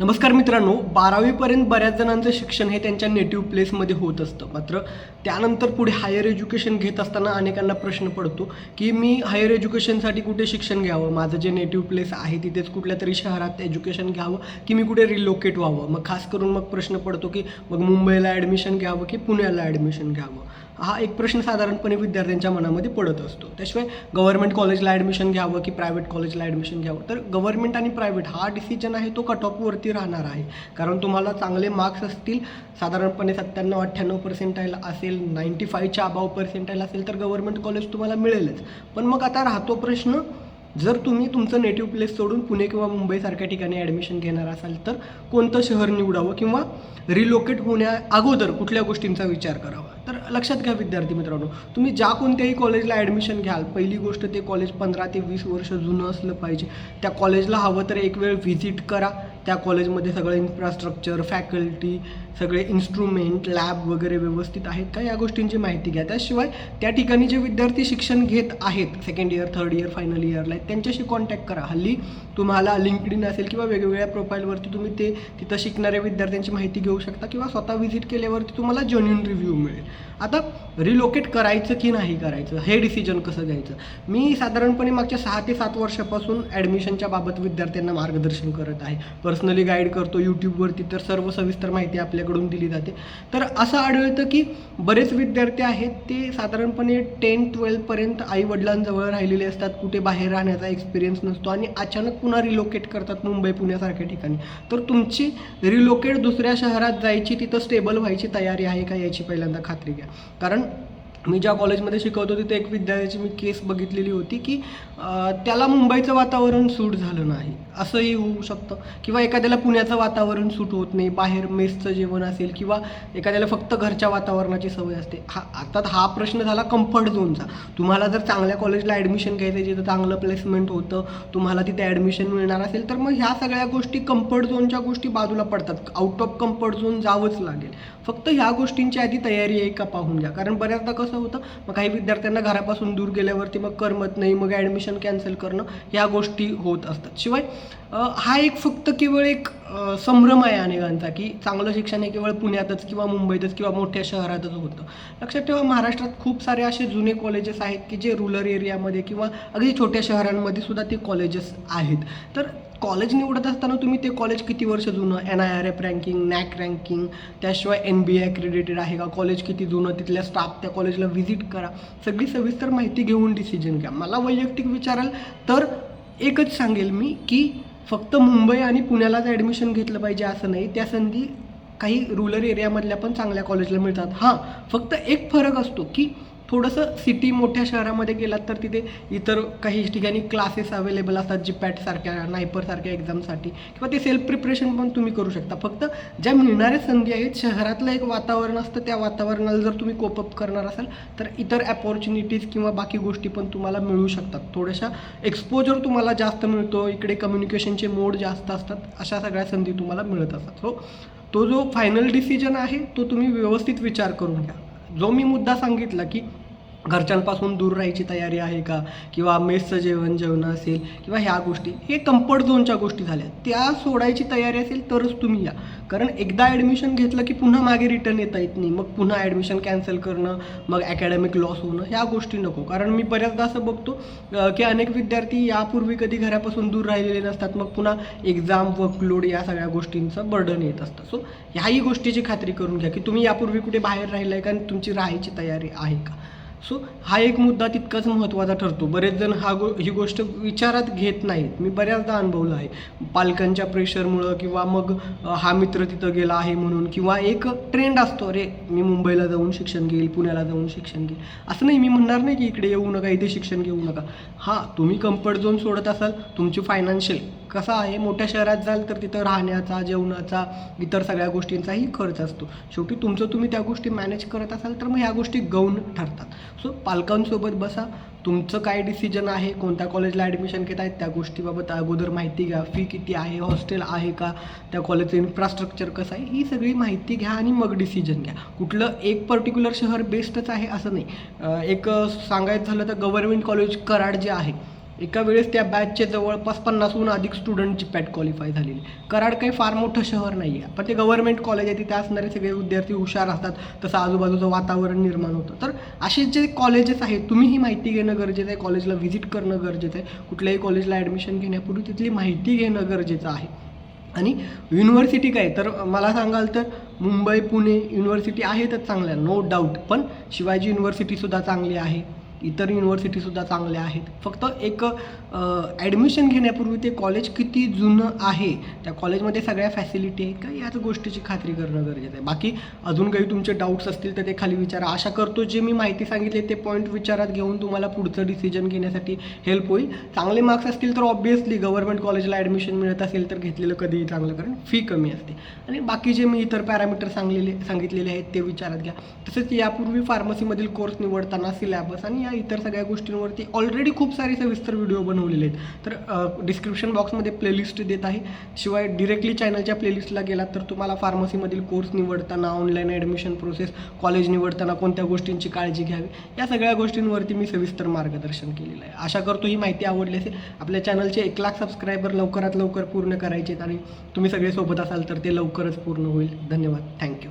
नमस्कार मित्रांनो बारावीपर्यंत बऱ्याच जणांचं शिक्षण हे त्यांच्या नेटिव्ह प्लेसमध्ये होत असतं. मात्र त्यानंतर पुढे हायर एज्युकेशन घेत असताना अनेकांना प्रश्न पडतो की मी हायर एज्युकेशनसाठी कुठे शिक्षण घ्यावं? माझं जे नेटिव्ह प्लेस आहे तिथेच कुठल्या तरी शहरात एज्युकेशन घ्यावं की मी कुठे रिलोकेट व्हावं? मग खास करून मग प्रश्न पडतो की मग मुंबईला ॲडमिशन घ्यावं की पुण्याला ॲडमिशन घ्यावं? हा एक प्रश्न साधारणपणे विद्यार्थ्यांच्या मनामध्ये पडत असतो. त्याशिवाय गव्हर्नमेंट कॉलेजला ॲडमिशन घ्यावं की प्रायव्हेट कॉलेजला ॲडमिशन घ्यावं? तर गव्हर्नमेंट आणि प्रायव्हेट हा डिसिजन आहे तो कट ऑफवरती राहणार आहे. कारण तुम्हाला चांगले मार्क्स असतील साधारणपणे सत्त्याण्णव अठ्ठ्याण्णव पर्सेंटाईल असेल नाईंटी फाईव्हच्या अबाव पर्सेंटाईल असेल तर गव्हर्नमेंट कॉलेज तुम्हाला मिळेलच. पण मग आता राहतो प्रश्न जर तुम्ही तुमचं नेटिव्ह प्लेस सोडून पुणे किंवा मुंबईसारख्या ठिकाणी ॲडमिशन घेणार असाल तर कोणतं शहर निवडावं किंवा रिलोकेट होण्या अगोदर कुठल्या गोष्टींचा विचार करावा? तर लक्षात घ्या विद्यार्थी मित्रांनो तुम्ही ज्या कोणत्याही कॉलेजला ॲडमिशन घ्याल पहिली गोष्ट ते कॉलेज पंधरा ते वीस वर्ष जुनं असलं पाहिजे. त्या कॉलेजला हवं तर एक वेळ व्हिजिट करा. त्या कॉलेजमध्ये सगळं इन्फ्रास्ट्रक्चर फॅकल्टी सगळे इन्स्ट्रुमेंट लॅब वगैरे व्यवस्थित आहेत का? या गोष्टींची माहिती घ्या. त्याशिवाय त्या ठिकाणी जे विद्यार्थी शिक्षण घेत आहेत second year third year final इयरला आहेत त्यांच्याशी कॉन्टॅक्ट करा. हल्ली तुम्हाला लिंकडिन असेल किंवा वेगवेगळ्या प्रोफाईलवरती तुम्ही ते तिथं शिकणाऱ्या विद्यार्थ्यांची माहिती घेऊ शकता किंवा स्वतः व्हिजिट केल्यावरती तुम्हाला जेन्युन रिव्ह्यू मिळेल. आता रिलोकेट करायचं की नाही करायचं? हे डिसिजन कसं घ्यायचं? मी साधारणपणे मागच्या सहा ते सात वर्षापासून ॲडमिशनच्या बाबत विद्यार्थ्यांना मार्गदर्शन करत आहे. पर्सनली गाईड करतो यूट्यूबवरती तर सर्व सविस्तर माहिती आपल्याकडून दिली जाते. तर असं आढळतं की बरेच विद्यार्थी आहेत ते साधारणपणे टेन ट्वेल्थपर्यंत आई वडिलांजवळ राहिलेले असतात कुठे बाहेर राहण्याचा एक्सपिरियन्स नसतो आणि अचानक पुन्हा रिलोकेट करतात मुंबई पुण्यासारख्या ठिकाणी. तर तुमची रिलोकेट दुसऱ्या शहरात जायची तिथं स्टेबल व्हायची तयारी आहे का याची पहिल्यांदा खात्री घ्या. कारण मी ज्या कॉलेजमध्ये शिकवतो तिथे एक विद्यार्थ्याची मी केस बघितलेली होती की त्याला मुंबईचं वातावरण सूट झालं नाही. असंही होऊ शकतं. किंवा एखाद्याला पुण्याचं वातावरण सूट होत नाही बाहेर मेसचं जेवण असेल किंवा एखाद्याला फक्त घरच्या वातावरणाची सवय असते. हा आता हा प्रश्न झाला कम्फर्ट झोनचा तुम्हाला जर चांगल्या कॉलेजला ॲडमिशन घ्यायचं जिथं चांगलं प्लेसमेंट होतं तुम्हाला तिथे ॲडमिशन मिळणार असेल तर मग ह्या सगळ्या गोष्टी कम्फर्ट झोनच्या गोष्टी बाजूला पडतात. आउट ऑफ कम्फर्ट झोन जावंच लागेल. फक्त ह्या गोष्टींची आधी तयारी आहे का पाहून घ्या. कारण बऱ्याचदा कसं होतं. मग काही विद्यार्थ्यांना घरापासून दूर गेल्यावरती मग करमत नाही मग ॲडमिशन कॅन्सल करणं ह्या गोष्टी होत असतात. शिवाय हा एक फक्त केवळ एक संभ्रम आहे अनेकांचा की चांगलं शिक्षण हे केवळ पुण्यातच किंवा मुंबईतच किंवा मोठ्या शहरातच होतं. लक्षात ठेवा महाराष्ट्रात खूप सारे असे जुने कॉलेजेस आहेत की जे रुरल एरियामध्ये किंवा अगदी छोट्या शहरांमध्ये सुद्धा ते कॉलेजेस आहेत. तर कॉलेज निवडत असताना तुम्ही ते कॉलेज किती वर्ष जुनं? N I R F ranking NAAC ranking त्याशिवाय एन बी आय क्रेडिटेड आहे का? कॉलेज किती जुनं? तिथल्या स्टाफ त्या कॉलेजला व्हिजिट करा. सगळी सविस्तर माहिती घेऊन डिसिजन घ्या. मला वैयक्तिक विचाराल तर एकच सांगेल मी की फक्त मुंबई आणि पुण्यालाच ॲडमिशन घेतलं पाहिजे असं नाही. त्या संधी काही रुरल एरियामधल्या पण चांगल्या कॉलेजला मिळतात. हां फक्त एक फरक असतो की थोडंसं सिटी मोठ्या शहरामध्ये गेलात तर तिथे इतर काही ठिकाणी क्लासेस अवेलेबल असतात जी पॅटसारख्या नायपरसारख्या एक्झामसाठी किंवा ते सेल्फ प्रिपरेशन पण तुम्ही करू शकता. फक्त ज्या मिळणाऱ्या संधी आहेत शहरातलं एक वातावरण असतं त्या वातावरणाला जर तुम्ही कोपअप करणार असाल तर इतर अपॉर्च्युनिटीज किंवा बाकी गोष्टी पण तुम्हाला मिळू शकतात. थोड्याशा एक्सपोजर तुम्हाला जास्त मिळतो इकडे कम्युनिकेशनचे मोड जास्त असतात अशा सगळ्या संधी तुम्हाला मिळत असतात. सो तो जो फायनल डिसिजन आहे तो तुम्ही व्यवस्थित विचार करून घ्या. जो मी मुद्दा सांगितला की घरच्यांपासून दूर राहायची तयारी आहे का? किंवा मेसचं जेवण जेवण असेल किंवा ह्या गोष्टी हे कम्फर्ट झोनच्या गोष्टी झाल्या त्या सोडायची तयारी असेल तरच तुम्ही या. कारण एकदा ॲडमिशन घेतलं की पुन्हा मागे रिटर्न येता येत नाही. मग पुन्हा ॲडमिशन कॅन्सल करणं मग अकॅडमिक लॉस होणं ह्या गोष्टी नको. कारण मी बऱ्याचदा असं बघतो की अनेक विद्यार्थी यापूर्वी कधी घरापासून दूर राहिलेले नसतात. मग पुन्हा एक्झाम वर्कलोड या सगळ्या गोष्टींचं बर्डन येत असतं. सो ह्याही गोष्टीची खात्री करून घ्या की तुम्ही यापूर्वी कुठे बाहेर राहिलं आहे का आणि तुमची राहायची तयारी आहे का? सो हा एक मुद्दा तितकाच महत्त्वाचा ठरतो. बरेच जण हा गो ही गोष्ट विचारात घेत नाहीत. मी बऱ्याचदा अनुभवलं आहे. पालकांच्या प्रेशरमुळं किंवा मग हा मित्र तिथं गेला आहे म्हणून किंवा एक ट्रेंड असतो अरे मी मुंबईला जाऊन शिक्षण घेईल पुण्याला जाऊन शिक्षण घेईल. असं नाही मी म्हणणार नाही की इकडे येऊ नका इथे शिक्षण घेऊ नका. हां तुम्ही कम्फर्ट झोन सोडत असाल तुमची फायनान्शियल कसा आहे? मोठ्या शहरात जाल तर तिथं राहण्याचा जेवणाचा इतर सगळ्या गोष्टींचाही खर्च असतो. शेवटी तुमचं तुम्ही त्या गोष्टी मॅनेज करत असाल तर मग ह्या गोष्टी गौण ठरतात. सो पालकांसोबत बसा. तुमचं काय डिसिजन आहे? कोणत्या कॉलेजला ॲडमिशन घेत आहेत? त्या गोष्टीबाबत अगोदर माहिती घ्या. फी किती आहे? हॉस्टेल आहे का? त्या कॉलेजचं इन्फ्रास्ट्रक्चर कसं आहे? ही सगळी माहिती घ्या आणि मग डिसिजन घ्या. कुठलं एक पर्टिक्युलर शहर बेस्टच आहे असं नाही. एक सांगायचं झालं तर गव्हर्नमेंट कॉलेज कराड जे आहे एका वेळेस त्या बॅचचे जवळपास पन्नासहून अधिक स्टुडंटची पॅट क्वालिफाय झालेली. कराड काही फार मोठं शहर नाही आहे पण ते गव्हर्नमेंट कॉलेज आहे तिथे असणारे सगळे विद्यार्थी हुशार असतात. तसं आजूबाजूचं वातावरण निर्माण होतं. तर असे जे कॉलेजेस आहेत तुम्ही ही माहिती घेणं गरजेचं आहे कॉलेजला व्हिजिट करणं गरजेचं आहे. कुठल्याही कॉलेजला ॲडमिशन घेण्यापूर्वी तिथली माहिती घेणं गरजेचं आहे. आणि युनिव्हर्सिटी काय तर मला सांगाल तर मुंबई पुणे युनिव्हर्सिटी आहेतच चांगल्या नो डाऊट पण शिवाजी युनिव्हर्सिटीसुद्धा चांगली आहे. इतर युनिव्हर्सिटीसुद्धा चांगल्या आहेत. फक्त एक ॲडमिशन घेण्यापूर्वी ते कॉलेज किती जुनं आहे त्या कॉलेजमध्ये सगळ्या फॅसिलिटी आहेत का? याच गोष्टीची खात्री करणं गरजेचं आहे. बाकी अजून काही तुमचे डाऊट्स असतील तर ते खाली विचारा. आशा करतो जे मी माहिती सांगितली ते पॉईंट विचारात घेऊन तुम्हाला पुढचं डिसिजन घेण्यासाठी हेल्प होईल. चांगले मार्क्स असतील तर ऑब्वियसली गव्हर्नमेंट कॉलेजला ॲडमिशन मिळत असेल तर घेतलेलं कधीही चांगलं कारण फी कमी असते. आणि बाकी जे मी इतर पॅरामीटर सांगलेले सांगितलेले आहेत ते विचारात घ्या. तसेच यापूर्वी फार्मसीमधील कोर्स निवडताना सिलॅबस आणि या इतर सगळ्या गोष्टींवरती ऑलरेडी खूप सारे सविस्तर व्हिडिओ बनवलेले आहेत. तर डिस्क्रिप्शन बॉक्समध्ये प्लेलिस्ट देत आहे. शिवाय डिरेक्टली चॅनलच्या प्लेलिस्टला गेलात तर तुम्हाला फार्मसीमधील कोर्स निवडताना ऑनलाईन ॲडमिशन प्रोसेस कॉलेज निवडताना कोणत्या गोष्टींची काळजी घ्यावी या सगळ्या गोष्टींवरती मी सविस्तर मार्गदर्शन केलेलं आहे. आशा करतो ही माहिती आवडली असेल. आपल्या चॅनलचे एक लाख सबस्क्रायबर लवकरात लवकर पूर्ण करायचे आहेत आणि तुम्ही सगळे सोबत असाल तर ते लवकरच पूर्ण होईल. धन्यवाद. थँक्यू